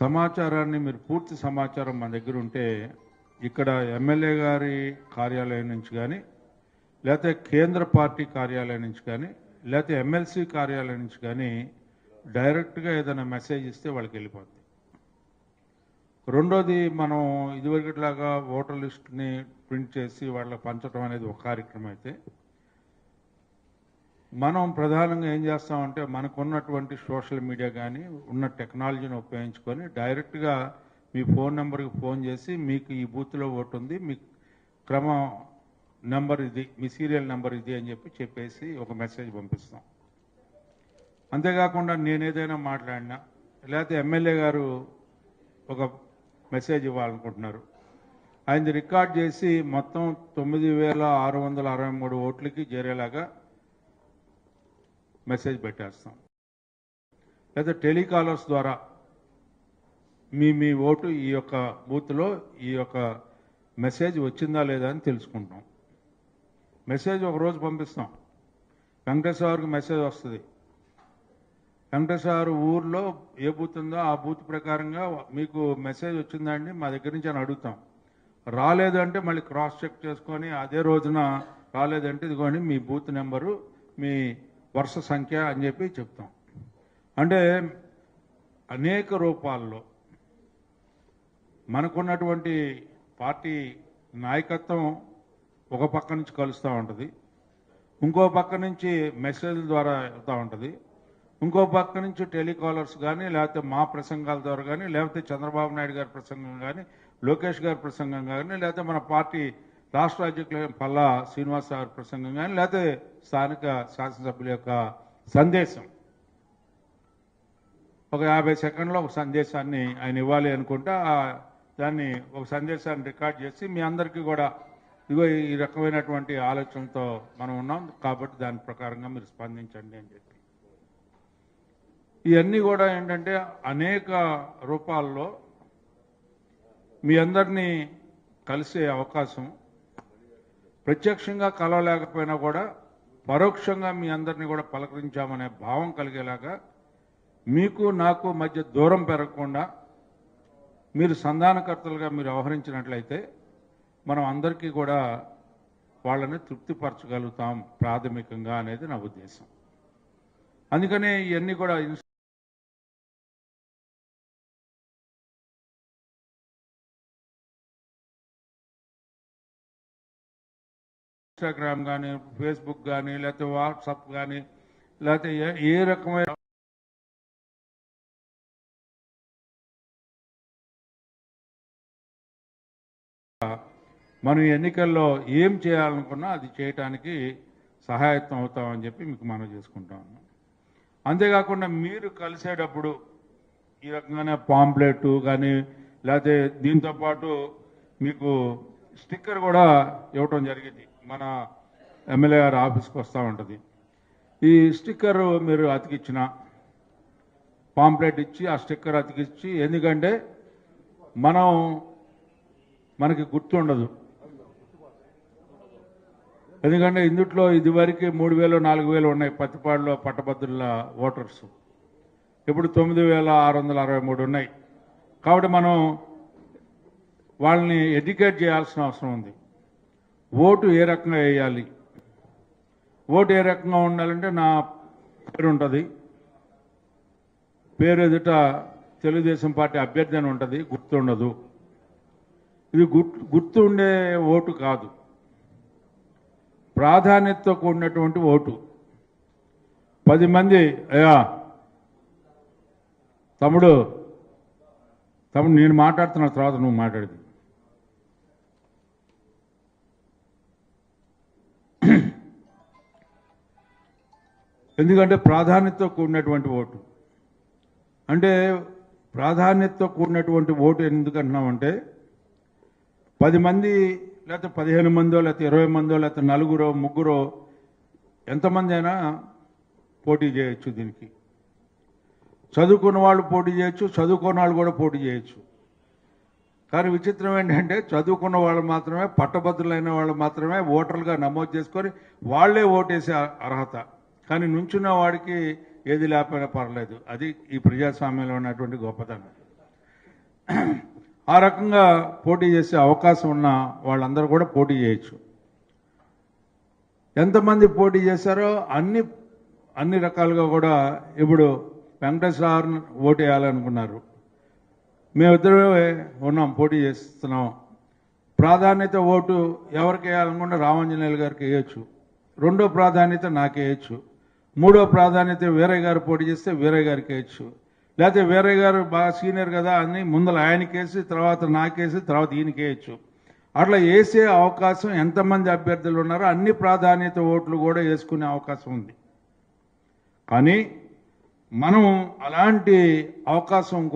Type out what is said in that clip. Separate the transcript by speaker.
Speaker 1: సమాచారాన్ని మీరు పూర్తి సమాచారం మన దగ్గర ఉంటే ఇక్కడ ఎమ్మెల్యే గారి కార్యాలయం నుంచి కానీ లేకపోతే కేంద్ర పార్టీ కార్యాలయం నుంచి కానీ లేకపోతే ఎమ్మెల్సీ కార్యాలయం నుంచి కానీ డైరెక్ట్గా ఏదైనా మెసేజ్ ఇస్తే వాళ్ళకి వెళ్ళిపోద్ది. రెండోది మనం ఇదివరకట్లాగా ఓటర్ లిస్ట్ని ప్రింట్ చేసి వాళ్ళకి పంచడం అనేది ఒక కార్యక్రమం అయితే మనం ప్రధానంగా ఏం చేస్తామంటే మనకున్నటువంటి సోషల్ మీడియా కానీ ఉన్న టెక్నాలజీని ఉపయోగించుకొని డైరెక్ట్గా మీ ఫోన్ నెంబర్కి ఫోన్ చేసి మీకు ఈ బూత్లో ఓటు ఉంది మీ క్రమ నెంబర్ ఇది మీ సీరియల్ నెంబర్ ఇది అని చెప్పి చెప్పేసి ఒక మెసేజ్ పంపిస్తాం. అంతేకాకుండా నేను ఏదైనా మాట్లాడినా లేకపోతే ఎమ్మెల్యే గారు ఒక మెసేజ్ ఇవ్వాలనుకుంటున్నారు. ఆయనది రికార్డ్ చేసి మొత్తం తొమ్మిది వేల ఆరు వందల అరవై మూడు ఓట్లకి చేరేలాగా మెసేజ్ పెట్టేస్తాం. లేదా టెలికాలర్స్ ద్వారా మీ మీ ఓటు ఈ యొక్క బూత్లో ఈ యొక్క మెసేజ్ వచ్చిందా లేదా అని తెలుసుకుంటాం. మెసేజ్ ఒక రోజు పంపిస్తాం. వెంకటేశ్వర గారికి మెసేజ్ వస్తుంది. వెంకటేశ్వర ఊర్లో ఏ బూత్ ఉందో ఆ బూత్ ప్రకారంగా మీకు మెసేజ్ వచ్చిందండి మా దగ్గర నుంచి అని అడుగుతాం. రాలేదంటే మళ్ళీ క్రాస్ చెక్ చేసుకొని అదే రోజున రాలేదంటే ఇదిగోండి మీ బూత్ నెంబరు మీ వరుస సంఖ్య అని చెప్పి చెప్తాం. అంటే అనేక రూపాల్లో మనకున్నటువంటి పార్టీ నాయకత్వం ఒక పక్క నుంచి కలుస్తూ ఉంటుంది ఇంకో పక్క నుంచి మెసేజ్ ద్వారా వెళ్తూ ఉంటుంది ఇంకో పక్క నుంచి టెలికాలర్స్ కానీ లేకపోతే మా ప్రసంగాల ద్వారా కానీ లేకపోతే చంద్రబాబు నాయుడు గారి ప్రసంగం కానీ లోకేష్ గారి ప్రసంగం కానీ లేకపోతే మన పార్టీ రాష్ట్ర అధ్యక్షులైన పల్లా శ్రీనివాస్ గారి ప్రసంగం కానీ లేకపోతే స్థానిక శాసనసభ్యుల యొక్క సందేశం. ఒక యాభై సెకండ్లో ఒక సందేశాన్ని ఆయన ఇవ్వాలి అనుకుంటే ఆ దాన్ని ఒక సందేశాన్ని రికార్డ్ చేసి మీ అందరికీ కూడా ఇదిగో ఈ రకమైనటువంటి ఆలోచనతో మనం ఉన్నాం కాబట్టి దాని ప్రకారంగా మీరు స్పందించండి అని చెప్పి. ఇవన్నీ కూడా ఏంటంటే అనేక రూపాల్లో మీ అందరినీ కలిసే అవకాశం ప్రత్యక్షంగా కలవలేకపోయినా కూడా పరోక్షంగా మీ అందరినీ కూడా పలకరించామనే భావం కలిగేలాగా మీకు నాకు మధ్య దూరం పెరగకుండా మీరు సంధానకర్తలుగా మీరు వ్యవహరించినట్లయితే మనం అందరికీ కూడా వాళ్ళని తృప్తిపరచగలుగుతాం ప్రాథమికంగా అనేది నా ఉద్దేశం. అందుకనే ఇవన్నీ కూడా ఇన్స్టాగ్రామ్ కానీ ఫేస్బుక్ కానీ లేకపోతే వాట్సాప్ కానీ లేకపోతే ఏ- ఏ రకమైన మనం ఎన్నికల్లో ఏం చేయాలనుకున్నా అది చేయటానికి సహాయత్వం అవుతామని చెప్పి మీకు మనం చేసుకుంటాము అంతేకాకుండా మీరు కలిసేటప్పుడు ఈ రకంగానే పాంప్లెట్ కానీ లేకపోతే దీంతో పాటు మీకు స్టిక్కర్ కూడా ఇవ్వటం జరిగింది. మన ఎమ్మెల్యే గారి ఆఫీస్కి వస్తూ ఉంటుంది. ఈ స్టిక్కర్ మీరు అతికిచ్చిన పాంప్లెట్ ఇచ్చి ఆ స్టిక్కర్ అతికిచ్చి ఎందుకంటే మనం మనకి గుర్తుండదు. ఎందుకంటే ఇందుట్లో ఇదివరకు మూడు వేలు నాలుగు వేలు ఉన్నాయి పత్తిపాడులో పట్టభద్రుల ఓటర్స్. ఇప్పుడు తొమ్మిది వేల ఆరు వందల అరవై మూడు ఉన్నాయి. కాబట్టి మనం వాళ్ళని ఎడ్యుకేట్ చేయాల్సిన అవసరం ఉంది. ఓటు ఏ రకంగా వేయాలి? ఓటు ఏ రకంగా ఉండాలంటే నా పేరు ఉంటుంది. పేరు ఎదుట తెలుగుదేశం పార్టీ అభ్యర్థి అని ఉంటుంది గుర్తుండదు. ఇది గుర్తు గుర్తు ఉండే ఓటు కాదు. ప్రాధాన్యతతో కూడినటువంటి ఓటు. పది మంది అయ్యా తమ్ముడు తమ్ముడు నేను మాట్లాడుతున్న తర్వాత నువ్వు మాట్లాడింది. ఎందుకంటే ప్రాధాన్యతతో కూడినటువంటి ఓటు. అంటే ప్రాధాన్యతతో కూడినటువంటి ఓటు ఎందుకు అంటున్నామంటే పది మంది లేకపోతే పదిహేను మందో లేకపోతే ఇరవై మందో లేకపోతే నలుగురో ముగ్గురో ఎంతమంది అయినా పోటీ చేయొచ్చు దీనికి. చదువుకున్న వాళ్ళు పోటీ చేయొచ్చు చదువుకున్న వాళ్ళు కూడా పోటీ చేయొచ్చు. కానీ విచిత్రం ఏంటంటే చదువుకున్న వాళ్ళు మాత్రమే పట్టభద్రులైన వాళ్ళు మాత్రమే ఓటర్లుగా నమోదు చేసుకొని వాళ్ళే ఓటేసే అర్హత. కానీ నుంచున్న వాడికి ఏది లేకపోయినా పర్లేదు. అది ఈ ప్రజాస్వామ్యంలో ఉన్నటువంటి గొప్పతనం. ఆ రకంగా పోటీ చేసే అవకాశం ఉన్న వాళ్ళందరూ కూడా పోటీ చేయొచ్చు. ఎంతమంది పోటీ చేశారో అన్ని అన్ని రకాలుగా కూడా ఇప్పుడు వెంకటేశ్వర ఓటు వేయాలనుకున్నారు మేమిద్దరమే ఉన్నాం పోటీ చేస్తున్నాం. ప్రాధాన్యత ఓటు ఎవరికి వేయాలనుకుంటే రామాంజనేయులు గారికి వేయచ్చు. రెండో ప్రాధాన్యత నాకు వేయచ్చు. మూడో ప్రాధాన్యత వీరయ్య గారు పోటీ చేస్తే వీరయ్య గారికి వేయచ్చు. లేకపోతే వీరయ్య గారు బాగా సీనియర్ కదా అని ముందర ఆయనకేసి తర్వాత నాకేసి తర్వాత ఈయనకేయచ్చు అట్లా వేసే అవకాశం ఎంతమంది అభ్యర్థులు ఉన్నారో అన్ని ప్రాధాన్యత ఓట్లు కూడా వేసుకునే అవకాశం ఉంది. కానీ మనం అలాంటి అవకాశం కూడా